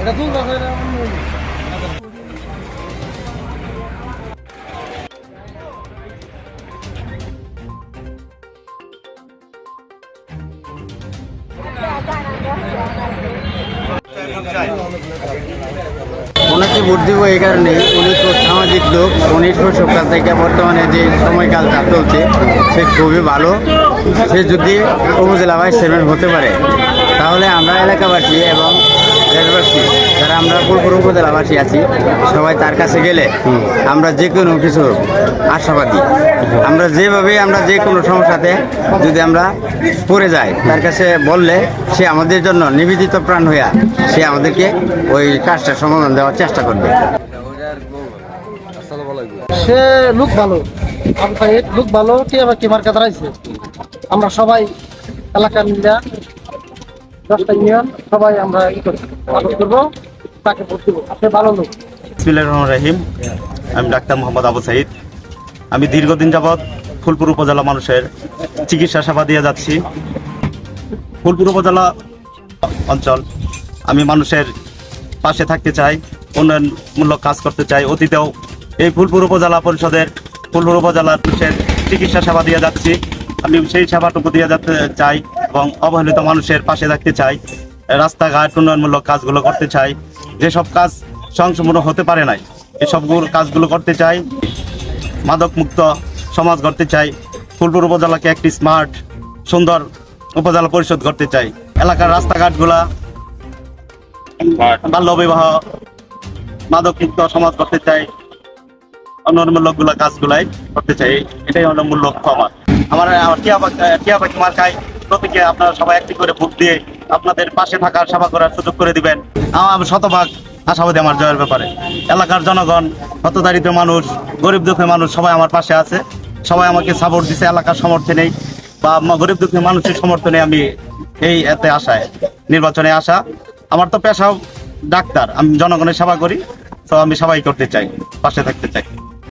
এটা তুল ওনাকে ভোট দিব এই কারণে উনি সামাজিক লোক, উনি শৈশবকাল থেকে বর্তমানে যে সময়কালটা চলছে, সে খুবই ভালো। সে যদি উপজেলা ভাইস চেয়ারম্যান হতে পারে, তাহলে আমরা এলাকাবাসী এবং যারা আমরা ফুলপুর উপজেলাবাসী আছি, সবাই তার কাছে গেলে আমরা যে কোনো কিছু আশাবাদী। আমরা যেভাবে আমরা যে কোনো সমস্যাতে যদি আমরা পড়ে যাই, তার কাছে বললে সে আমাদের জন্য নিবেদিত প্রাণ হইয়া সে আমাদেরকে ওই কাজটা সমাধান দেওয়ার চেষ্টা করবে। সে লুক ভালো লুক ভালো, টিয়া আমরা সবাই এলাকার মিলিয়া দশটা ইউনিয়ন সবাই আমরা করব, তাকে ভালো লোক। আমি ডাক্তার মোহাম্মদ আবু সাইদ। আমি দীর্ঘদিন যাবৎ ফুলপুর উপজেলা মানুষের চিকিৎসা সেবা দিয়ে যাচ্ছি। ফুলপুর উপজেলা অঞ্চল, আমি মানুষের পাশে থাকতে চাই, উন্নয়নমূলক কাজ করতে চাই। অতীতেও এই ফুলপুর উপজেলা পরিষদের, ফুলপুর উপজেলার মানুষের চিকিৎসা সেবা দিয়ে যাচ্ছি। আমি সেই সেবাটুকু দিয়ে যেতে চাই। এবং অবহেলিত মানুষের পাশে থাকতে চাই, রাস্তাঘাট উন্নয়নমূলক কাজগুলো করতে চাই, যেসব কাজ সংশোধন হতে পারে নাই এসব কাজগুলো করতে চাই মাদক মুক্ত সমাজ গড়তে চাই, ফুলপুর উপজেলাকে একটি স্মার্ট, সুন্দর উপজেলা পরিষদ করতে চাই, এলাকার রাস্তাঘাটগুলা বাল্য বিবাহ মাদক মুক্ত সমাজ করতে চাই অন্যমূলকগুলা কাজগুলাই করতে চাই, এটাই অন্যমূল লক্ষ্য আমার। আমার আমার টিয়া পাখি- টিয়া পাখি মার্কায় প্রতীকে আপনারা সবাই একটি করে ভোট দিয়ে আপনাদের পাশে থাকার সেবা করার সুযোগ করে দিবেন। আমার শতভাগ আশাবাদী আমার জয়ের ব্যাপারে। এলাকার জনগণ, হতদারিদ্র মানুষ, গরিব দুঃখী মানুষ সবাই আমার পাশে আছে। সবাই আমাকে সাপোর্ট দিছে, এলাকার সমর্থনেই বা গরিব দুঃখী মানুষের সমর্থনে আমি এই এতে আশায়। নির্বাচনে আসা, আমার তো পেশাও ডাক্তার, আমি জনগণের সেবা করি, তো আমি সবাই করতে চাই, পাশে থাকতে চাই।